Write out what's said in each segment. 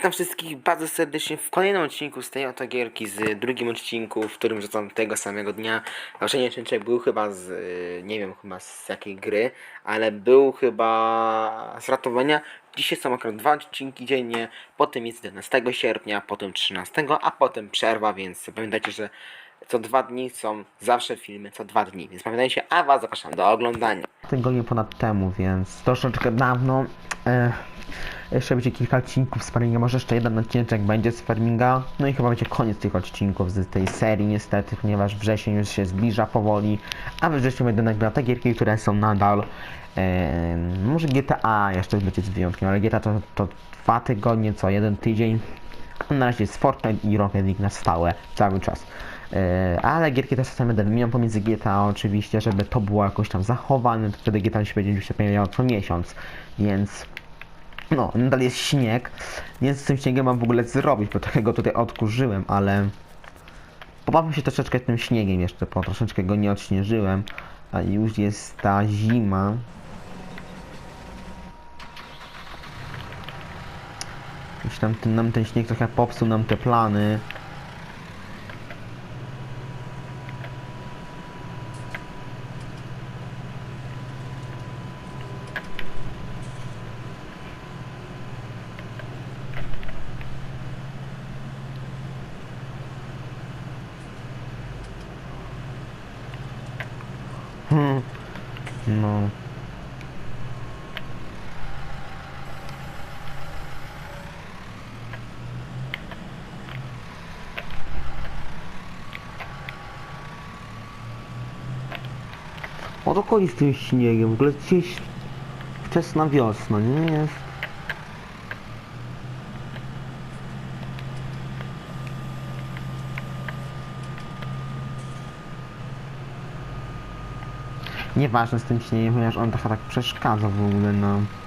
Witam wszystkich bardzo serdecznie w kolejnym odcinku z tej oto gierki, z drugim odcinku, w którym wrzucam tego samego dnia. Znaczy nie wiem, czy był chyba z, y, nie wiem chyba z jakiej gry, ale był chyba z ratowania. Dzisiaj są akurat dwa odcinki dziennie, potem jest 11 sierpnia, potem 13, a potem przerwa, więc pamiętajcie, że co dwa dni są zawsze filmy, co dwa dni, więc pamiętajcie, a was zapraszam do oglądania. tygodnie ponad temu, więc troszeczkę dawno. E, jeszcze będzie kilka odcinków z Farminga, może jeszcze jeden odcinek będzie z Farminga. No i chyba będzie koniec tych odcinków z tej serii niestety, ponieważ wrzesień już się zbliża powoli, a we wrześniu będą nagrane te gierki, które są nadal. E, może GTA jeszcze będzie z wyjątkiem, ale GTA to, to dwa tygodnie, co jeden tydzień. Na razie jest Fortnite i Rocket League na stałe, cały czas. E, ale gierki też czasami terminują pomiędzy GTA oczywiście, żeby to było jakoś tam zachowane, to wtedy GTA się będzie się pojawiało co miesiąc, więc no, nadal jest śnieg, więc z tym śniegiem mam w ogóle zrobić, bo trochę go tutaj odkurzyłem, ale pobawię się troszeczkę tym śniegiem jeszcze, bo troszeczkę go nie odśnieżyłem, a już jest ta zima. Już tam ten, nam ten śnieg trochę popsuł nam te plany. Hmm. No. O to chodzi z tym śniegiem, w ogóle gdzieś wczesna wiosna, nie jest? Nieważne z tym śniegiem, ponieważ on trochę tak przeszkadza w ogóle nam. No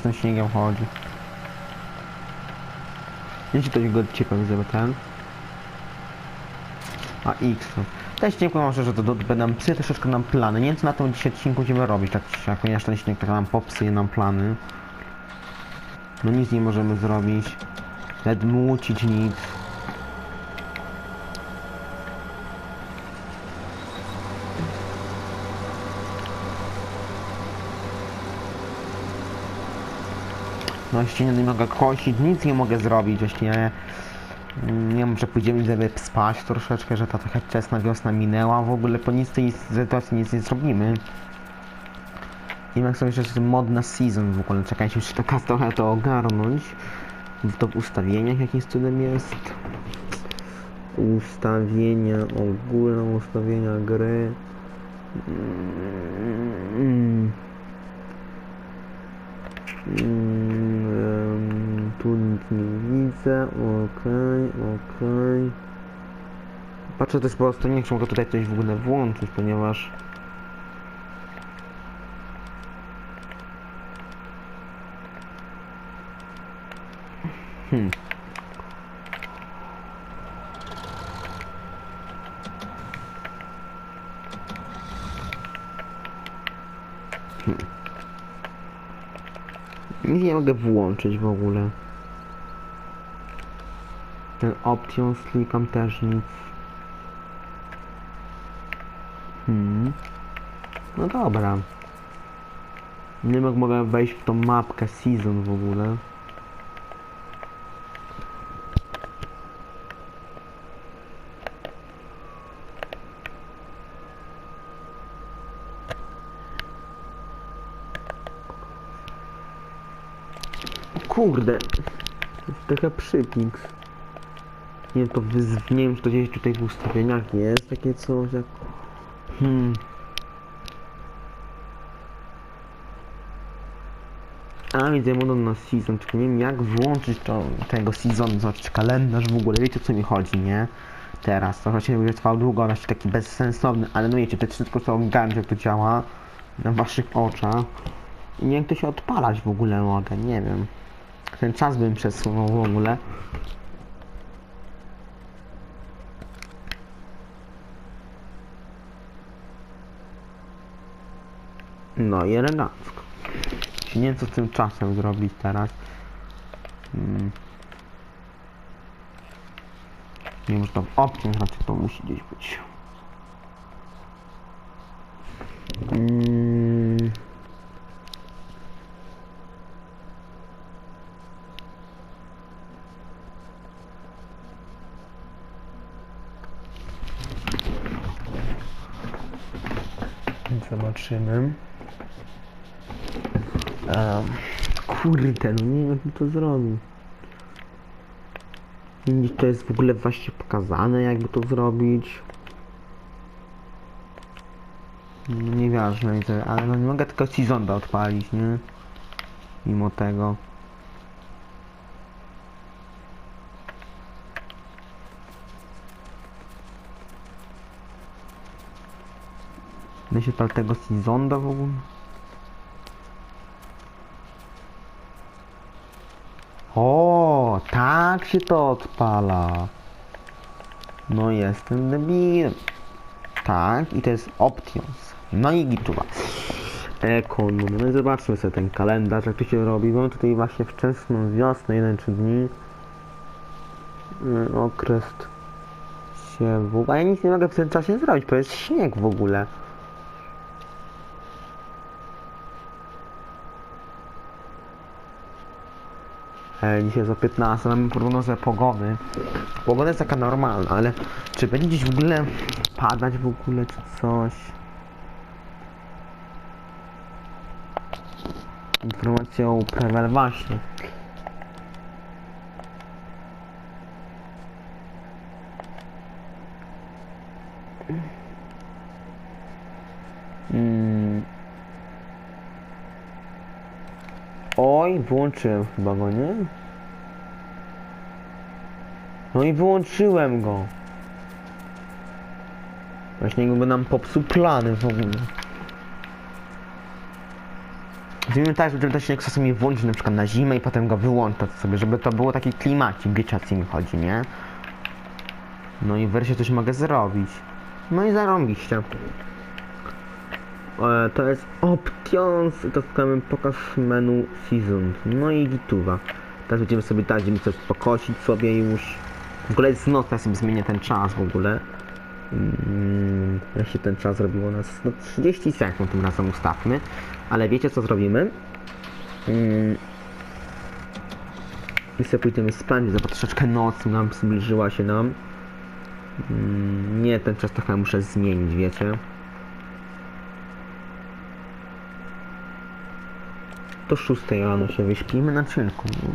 z tym śniegiem chodzi. Jeśli to go żeby ten. A X. nie powiem szczerze, że to do- nam psy troszeczkę nam plany. Nie wiem co na tym dzisiaj odcinku będziemy robić, tak czy siak, ponieważ ten śnieg trochę nam popsuje nam plany. No nic nie możemy zrobić. Nawet mucić nic. No właściwie nie mogę kosić, nic nie mogę zrobić właściwie. Mm, Nie wiem, że pójdziemy sobie spać troszeczkę, że ta trochę wczesna wiosna minęła. W ogóle po nic z tej sytuacji nic nie zrobimy. Wiem jak sobie jeszcze mod na season w ogóle. Czekajcie, muszę taka trochę to ogarnąć. W to w ustawieniach jakimś cudem jest. Ustawienia ogólne, ustawienia gry. Mm. Mm, tu nic nie widzę, okej, okej. Patrzę też po prostu, nie chcę mogę tutaj coś w ogóle włączyć, ponieważ... Hmm. Nic nie mogę włączyć w ogóle. Ten options klikam też nic. Hmm. No dobra. Nie mogę wejść w tą mapkę season w ogóle. Kurde. Jest trochę przypik. Nie to wyz... nie wiem, czy to gdzieś tutaj w ustawieniach jest takie coś jak... Hmm. A widzę modą na season, tylko nie wiem jak włączyć to, tego season, znaczy kalendarz w ogóle, wiecie o co mi chodzi, nie? teraz. To właśnie będzie trwał długo, właśnie taki bezsensowny, ale no wiecie, to wszystko co ogarnąć, jak to działa na waszych oczach. I nie wiem, jak to się odpalać w ogóle mogę, nie wiem. Ten czas bym przesunął w ogóle. No i elegancko. Nie wiem co z tym czasem zrobić teraz. Mm. Nie w opcjach raczej to musi gdzieś być. Mm. Zobaczymy. Um, kurde, no nie wiem to zrobił. Nie, to jest w ogóle właśnie pokazane jakby to zrobić. No nieważne, ale no nie mogę tylko Seasonda odpalić, nie? Mimo tego. Da się odpal tego Seasonda w ogóle? O, tak się to odpala. No jestem debilem. Tak, i to jest options. No i gituwa. Ekonom. No i zobaczmy sobie ten kalendarz, jak to się robi. Mamy tutaj właśnie wczesną wiosnę, 1-3 dni. Y, Okres siewu. A ja nic nie mogę w tym czasie zrobić, bo jest śnieg w ogóle. E, Dzisiaj za 15 mamy prognozę pogody. Pogoda jest taka normalna, ale czy będzie gdzieś w ogóle padać w ogóle czy coś? Informacja o uprawie właśnie. Mm. Oj, włączyłem chyba go, nie? No i wyłączyłem go. Właśnie jakby nam popsuł plany w ogóle. Zrobimy tak, żeby ten śnieg czasami włączyć na przykład na zimę i potem go wyłączać sobie, żeby to było taki klimacik, wiecie o mi chodzi, nie? No i wreszcie coś mogę zrobić. No i zarąbiście. E, to jest options, to wkładamy pokaż menu season. No i gituwa. Teraz będziemy sobie dać, żeby coś pokosić sobie już. W ogóle jest noc, ja sobie zmienię ten czas w ogóle. Mm, jak się ten czas robiło u nas? No 30 sekund tym razem ustawmy. Ale wiecie co zrobimy? Mm, I sobie pójdziemy spać, bo troszeczkę noc nam zbliżyła się nam. Mm, nie, ten czas trochę muszę zmienić, wiecie? Do 6 rano się wyśpimy na czynku. No.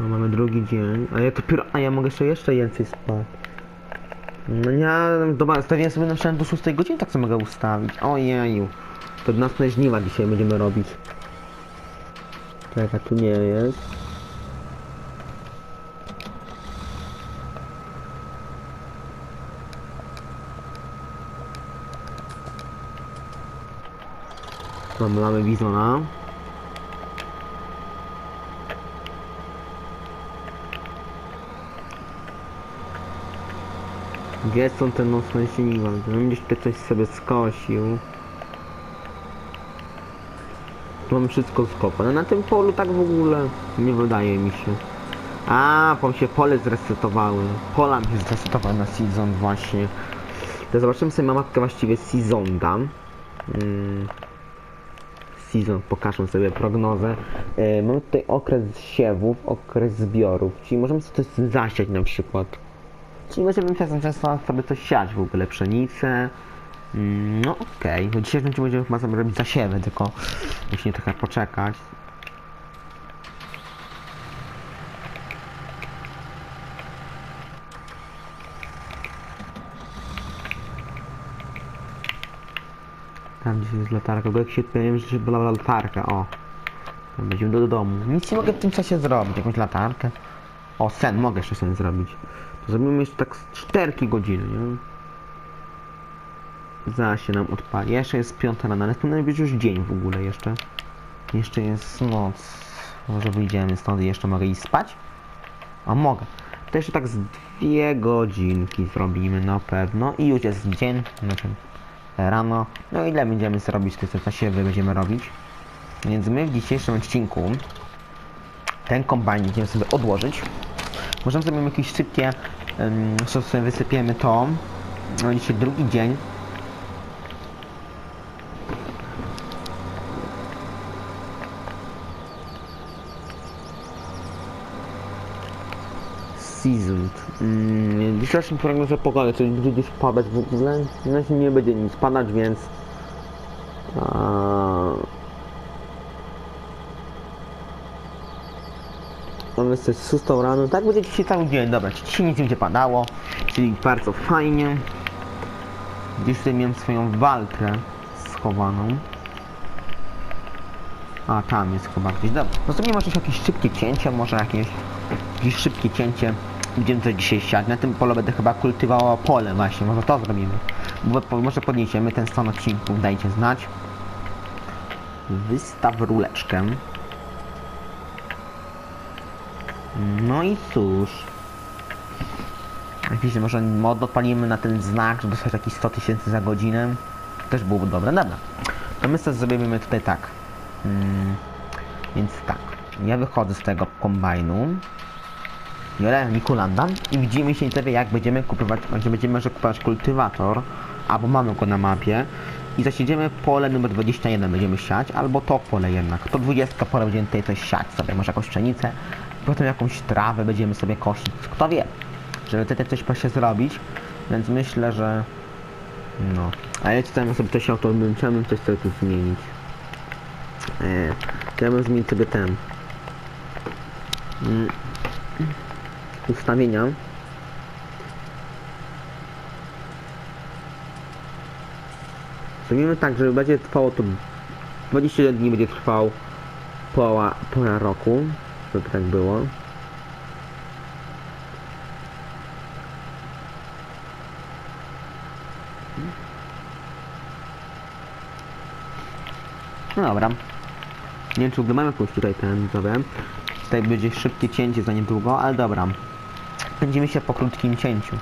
No mamy drugi dzień, a ja dopiero, a ja mogę jeszcze jeszcze więcej spać. No ja, dobra, stawiłem sobie na przykład do 6 godziny, tak sobie mogę ustawić. Ojeju. To nocne żniwa dzisiaj będziemy robić. Czekaj, tu nie jest. Mamy, mamy bizona. Gdzie są te nocne? Żebym gdzieś tutaj coś sobie skosił. Mam wszystko skopane. Na tym polu tak w ogóle nie wydaje mi się. A, bo się pole zresetowały. Pola mi się zresetowały na season właśnie. To zobaczymy sobie mapkę właściwie seasonda. Mm. Season, pokażę sobie prognozę. E, mamy tutaj okres siewów, okres zbiorów, czyli możemy sobie coś zasiać na przykład. Czyli możemy czasem często sobie coś siać w ogóle, pszenicę. Mm, No okej, okay. dzisiaj będziemy będziemy chyba sobie robić zasiewy, tylko musimy trochę poczekać. Tam gdzieś jest latarka, bo jak się powiem, że była latarka, o. Będziemy do, do domu. Nic nie mogę w tym czasie zrobić, jakąś latarkę. O, sen, mogę jeszcze sen zrobić. To zrobimy jeszcze tak z 4 godziny, nie? Zaraz się nam odpali. Jeszcze jest piąta rano, ale to być już dzień w ogóle jeszcze. Jeszcze jest noc. Może wyjdziemy stąd i jeszcze mogę iść spać? A mogę. To jeszcze tak z dwie godzinki zrobimy na pewno i już jest dzień, znaczy rano. No ile będziemy sobie robić, to co się będziemy robić. Więc my w dzisiejszym odcinku ten kombajn będziemy sobie odłożyć. Możemy sobie jakieś szybkie, um, sobie wysypiemy to. No dzisiaj drugi dzień. Seasoned. Mm, dzisiejszym prognozie pogody, czyli będzie gdzieś padać w ogóle. No nie będzie nic padać, więc... Mamy z 6 rano, tak będzie dzisiaj cały dzień, dobra, dzisiaj nic nie będzie padało, czyli bardzo fajnie. Gdzieś tutaj miałem swoją walkę schowaną. A, tam jest chyba gdzieś, dobra. No to nie może jakieś szybkie cięcie, może jakieś, jakieś szybkie cięcie. Będziemy coś dzisiaj siać. Na tym polu będę chyba kultywowała pole właśnie, może to zrobimy. Bo, po, może podniesiemy ten stan odcinków, dajcie znać. Wystaw ruleczkę. No i cóż. Jakiś może mod odpalimy na ten znak, żeby dostać jakieś 100 tysięcy za godzinę. Też byłoby dobre, dobra. To my sobie zrobimy tutaj tak. Mm, więc tak. Ja wychodzę z tego kombajnu. Biorę Nikulanda i widzimy się sobie jak będziemy kupować, znaczy będziemy może kupować kultywator, albo mamy go na mapie. I zasiedziemy pole numer 21 będziemy siać, albo to pole jednak. To 20 pole będziemy tutaj coś siać sobie, może jakąś pszenicę, potem jakąś trawę będziemy sobie kosić, kto wie, żeby tutaj coś się zrobić, więc myślę, że no, a ja tutaj sobie coś auto, chciałbym coś sobie tu zmienić. Eee, chciałbym zmienić sobie ten. Mm, ustawienia. Zrobimy tak, że będzie trwało to 21 dni będzie trwał poła, pora roku, żeby tak było. No dobra. Nie wiem, czy mamy jakąś tutaj ten, co. Tutaj będzie szybkie cięcie za niedługo, ale dobra. Będziemy się po krótkim cięciu.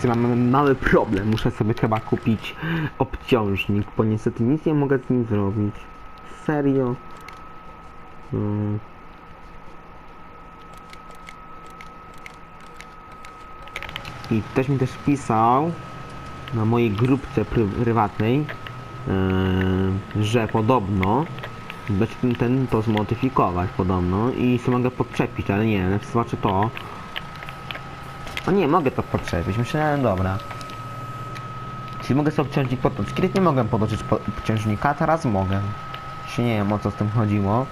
Słuchaj, mamy mały problem. Muszę sobie chyba kupić obciążnik, bo niestety nic nie mogę z nim zrobić. Serio? No. I ktoś mi też pisał na mojej grupce pry- prywatnej, yy, że podobno się ten, ten to zmodyfikować podobno i sobie mogę podczepić, ale nie, zobaczę to O nie, mogę to podczepić, myślałem, dobra. Czyli mogę sobie obciążnik podłączyć. Kiedyś nie mogłem podłączyć po- teraz mogę. Się nie wiem o co z tym chodziło.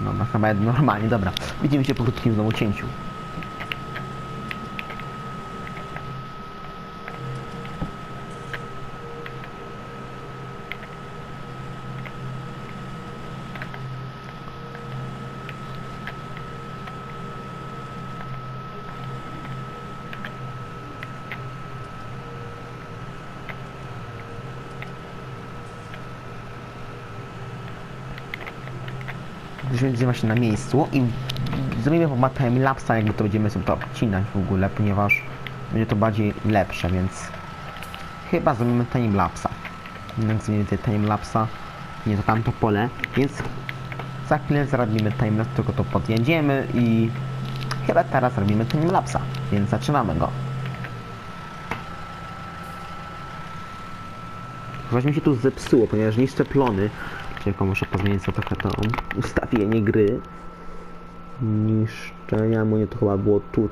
Dobra, chyba normalnie, dobra. Widzimy się po krótkim znowu cięciu. Będziemy właśnie na miejscu i zrobimy chyba timelapsa, jakby to będziemy sobie to obcinać w ogóle, ponieważ będzie to bardziej lepsze, więc chyba zrobimy timelapsa. Jak zrobimy tutaj timelapsa, nie to tamto pole, więc za chwilę zrobimy timelapse, tylko to podjedziemy i chyba teraz robimy timelapsa, więc zaczynamy go. Właśnie mi się tu zepsuło, ponieważ niszczę plony. Tylko muszę pozmienić sobie trochę to ustawienie gry. Niszczenia, moje to chyba było tu.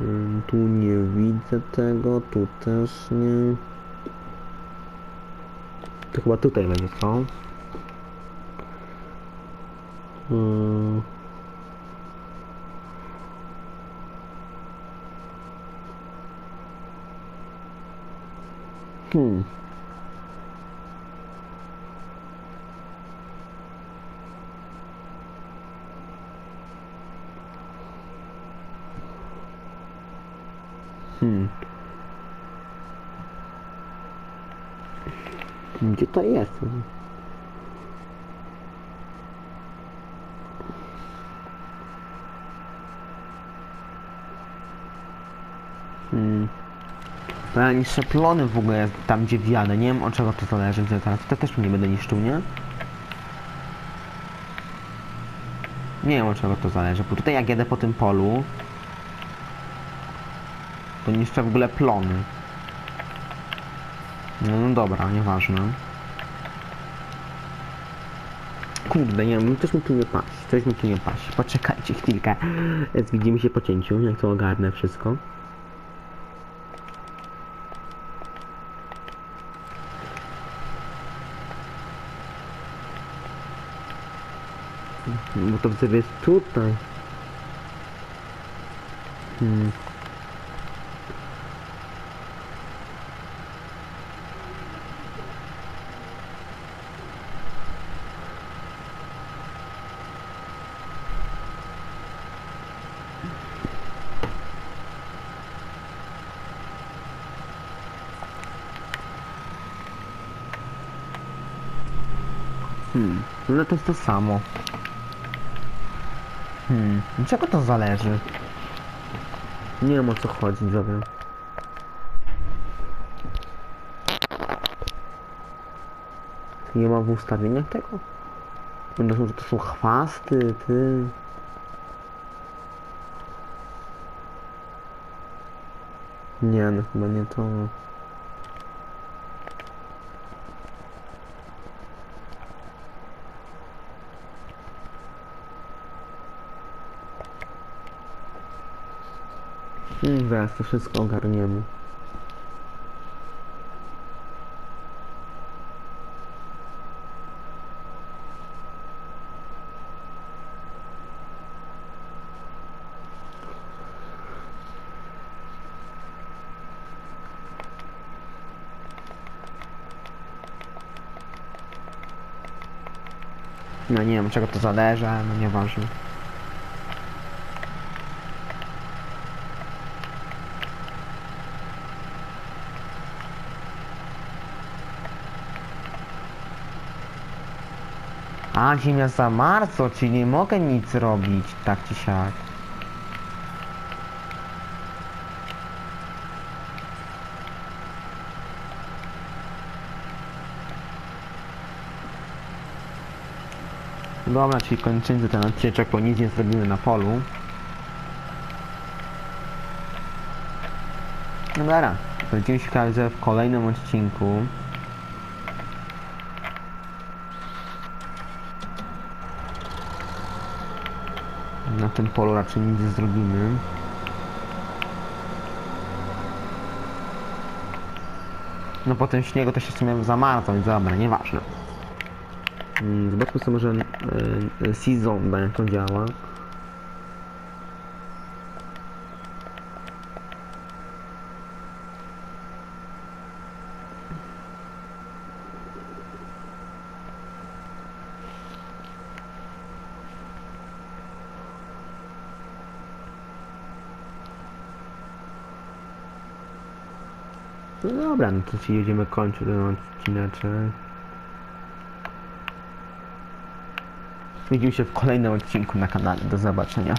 Ym, Tu nie widzę tego, tu też nie. To chyba tutaj będzie, co? Ym. Hmm. Hmm. Gdzie to jest? Hmm. Bo ja niszczę plony w ogóle tam gdzie wiane. Nie wiem od czego to zależy, gdzie teraz. To też nie będę niszczył, nie? Nie wiem od czego to zależy, bo tutaj jak jedę po tym polu to niszczę w ogóle plony. No, no dobra, nieważne. Kurde, nie wiem, coś mi tu nie paść, coś mi tu nie paść. Poczekajcie chwilkę. Widzimy się po cięciu, jak to ogarnę wszystko. Bo to wtedy jest tutaj. Hmm. Hmm, no to jest to samo. Hmm, czego to zależy? Nie wiem o co chodzi, widzowie. Nie ma w ustawieniach tego? Będę że to są chwasty, ty. Nie, no chyba nie to. Hmm, zaraz to wszystko ogarniemy. No nie wiem czego to zależy, ale no nieważne. A, ziemia zamarzła, czyli nie mogę nic robić, tak czy siak. Dobra, czyli kończymy ten odcinek, bo nic nie zrobimy na polu. Dobra, będziemy się w kolejnym odcinku. na tym polu raczej nic nie zrobimy. No po tym śniegu to się w sumie zamarza, więc dobra, nieważne. Mm, Zobaczmy sobie może e, Season, jak to działa. No dobra, no to ci jedziemy kończyć ten odcineczek. Widzimy się w kolejnym odcinku na kanale. Do zobaczenia.